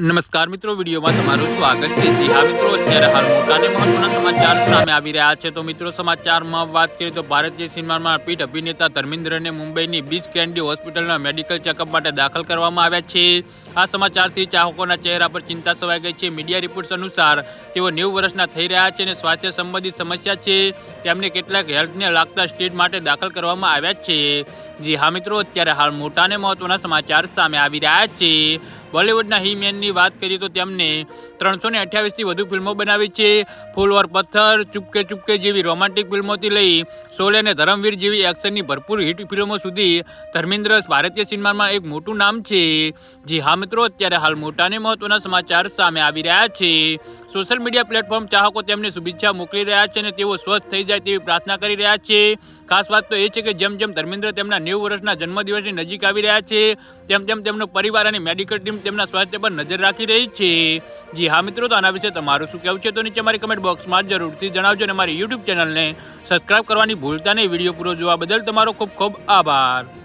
નમસ્કાર મિત્રો, વિડીયોમાં તમારું સ્વાગત છે. જી હા મિત્રો, અત્યારે હાલ મોટા મહત્વના સમાચાર સામે આવી રહ્યા છે. તો મિત્રો, સમાચારમાં વાત કરીએ તો ભારતીય સિનેમામાં પીઠ અભિનેતા ધર્મેન્દ્રને મુંબઈની બીચ કેન્ડી હોસ્પિટલના મેડિકલ ચેકઅપ માટે દાખલ કરવામાં આવ્યા છે. આ સમાચારથી ચાહકોના ચહેરા પર ચિંતા સવાઈ ગઈ છે. મીડિયા રિપોર્ટ્સ અનુસાર તેઓ નેવું વર્ષના થઈ રહ્યા છે અને સ્વાસ્થ્ય સંબંધિત સમસ્યા છે. તેમને કેટલાક હેલ્થને લાગતા સ્ટેટ માટે દાખલ કરવામાં આવ્યા છે. જી હા મિત્રો, અત્યારે હાલ મોટા અને મહત્વના સમાચાર સામે આવી રહ્યા છે. બોલિવૂડના હીમેનની વાત કરીએ તો તેમને ત્રણસો ને અઠ્યાવીસથી વધુ ફિલ્મો બનાવી છે. ફૂલ પથ્થર, ચુપકે ચુપકે જેવી રોમાન્ટિક ફિલ્મોથી લઈ શોલે અને ધરમવીર જેવી એક્શનની ભરપૂર હિટ ફિલ્મો સુધી ધર્મેન્દ્ર ભારતીય સિનેમામાં એક મોટું નામ છે. જી હા મિત્રો, અત્યારે હાલ મોટાને મહત્વના સમાચાર સામે આવી રહ્યા છે. સોશિયલ મીડિયા પ્લેટફોર્મ ચાહકો તેમને શુભેચ્છા મોકલી રહ્યા છે અને તેઓ સ્વસ્થ થઈ જાય તેવી પ્રાર્થના કરી રહ્યા છે. ખાસ વાત તો એ છે કે જેમ જેમ ધર્મેન્દ્ર તેમના નેવું વર્ષના જન્મદિવસની નજીક આવી રહ્યા છે, તેમ તેમ તેમનો પરિવાર અને મેડિકલ ટીમ તેમના સ્વાસ્થ્ય પર નજર રાખી રહી છે. જી હા મિત્રો, તો આના વિશે તમારું શું કહેવું છે? તો નીચે મારી કમેન્ટ બોક્સમાં જરૂરથી જણાવજો અને મારી યુટ્યુબ ચેનલને સબસ્ક્રાઇબ કરવાની ભૂલતા નહીં. વીડિયો પૂરો જોવા બદલ તમારો ખૂબ ખૂબ આભાર.